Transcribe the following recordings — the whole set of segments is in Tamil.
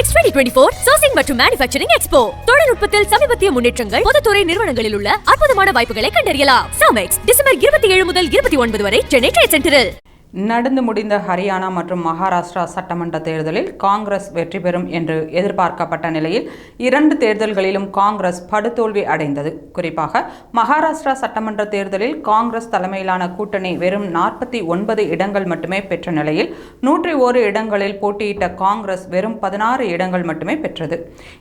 சமெக்ஸ் 2024 சோர்சிங் மற்றும் மேனுஃபேக்சரிங் எக்ஸ்போ தொழில்நுட்பத்தில் சமீபத்திய முன்னேற்றங்கள் பொதுத்துறை நிறுவனங்களில் உள்ள அற்புதமான வாய்ப்புகளை கண்டறியலாம். சாமெக்ஸ் டிசம்பர் இருபத்தி ஏழு முதல் இருபத்தி ஒன்பது வரை சென்னை ட்ரேட் சென்டரில் நடந்து முடிந்த ஹரியானா மற்றும் மகாராஷ்டிரா சட்டமன்ற தேர்தலில் காங்கிரஸ் வெற்றி பெறும் என்று எதிர்பார்க்கப்பட்ட நிலையில் இரண்டு தேர்தல்களிலும் காங்கிரஸ் படுதோல்வி அடைந்தது. குறிப்பாக மகாராஷ்டிரா சட்டமன்ற தேர்தலில் காங்கிரஸ் தலைமையிலான கூட்டணி வெறும் நாற்பத்தி ஒன்பது இடங்கள் மட்டுமே பெற்ற நிலையில் நூற்றி ஓரு இடங்களில் போட்டியிட்ட காங்கிரஸ் வெறும் பதினாறு இடங்கள் மட்டுமே பெற்றது.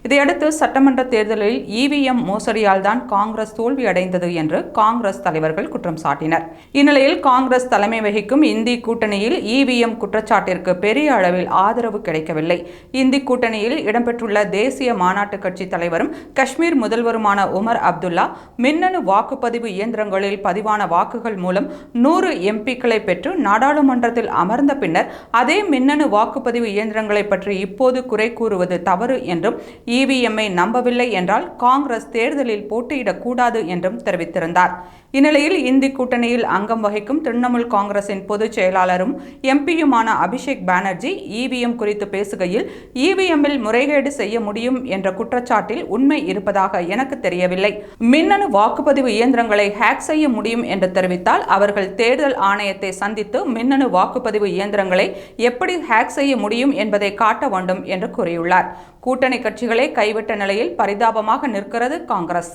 இதையடுத்து சட்டமன்ற தேர்தலில் இவிஎம் மோசடியால் தான் காங்கிரஸ் தோல்வி அடைந்தது என்று காங்கிரஸ் தலைவர்கள் குற்றம் சாட்டினர். இந்நிலையில் காங்கிரஸ் தலைமை வகிக்கும் இந்தி கூட்டணியில் இவிஎம் குற்றச்சாட்டிற்கு பெரிய அளவில் ஆதரவு கிடைக்கவில்லை. இந்தி கூட்டணியில் இடம்பெற்றுள்ள தேசிய மாநாட்டு கட்சி தலைவரும் காஷ்மீர் முதல்வருமான உமர் அப்துல்லா மின்னணு வாக்குப்பதிவு இயந்திரங்களில் பதிவான வாக்குகள் மூலம் நூறு எம்பிக்களை பெற்று நாடாளுமன்றத்தில் அமர்ந்த பின்னர் அதே மின்னணு வாக்குப்பதிவு இயந்திரங்களை பற்றி இப்போது குறை கூறுவது தவறு என்றும் இவிஎம்ஐ நம்பவில்லை என்றால் காங்கிரஸ் தேர்தலில் போட்டியிடக்கூடாது என்றும் தெரிவித்திருந்தார். இந்நிலையில் இந்தி கூட்டணியில் அங்கம் வகிக்கும் திரிணாமுல் காங்கிரசின் பொதுச் செயலாளரும் எம்பியுமான அபிஷேக் பானர்ஜி இவிஎம் குறித்து பேசுகையில் இவிஎம்மில் முறைகேடு செய்ய முடியும் என்ற குற்றச்சாட்டில் உண்மை இருப்பதாக எனக்கு தெரியவில்லை. மின்னணு வாக்குப்பதிவு இயந்திரங்களை ஹேக் செய்ய முடியும் என்று தெரிவித்தால் அவர்கள் தேர்தல் ஆணையத்தை சந்தித்து மின்னணு வாக்குப்பதிவு இயந்திரங்களை எப்படி ஹேக் செய்ய முடியும் என்பதை காட்ட வேண்டும் என்று கூறியுள்ளார். கூட்டணி கட்சிகளை கைவிட்ட நிலையில் பரிதாபமாக நிற்கிறது காங்கிரஸ்.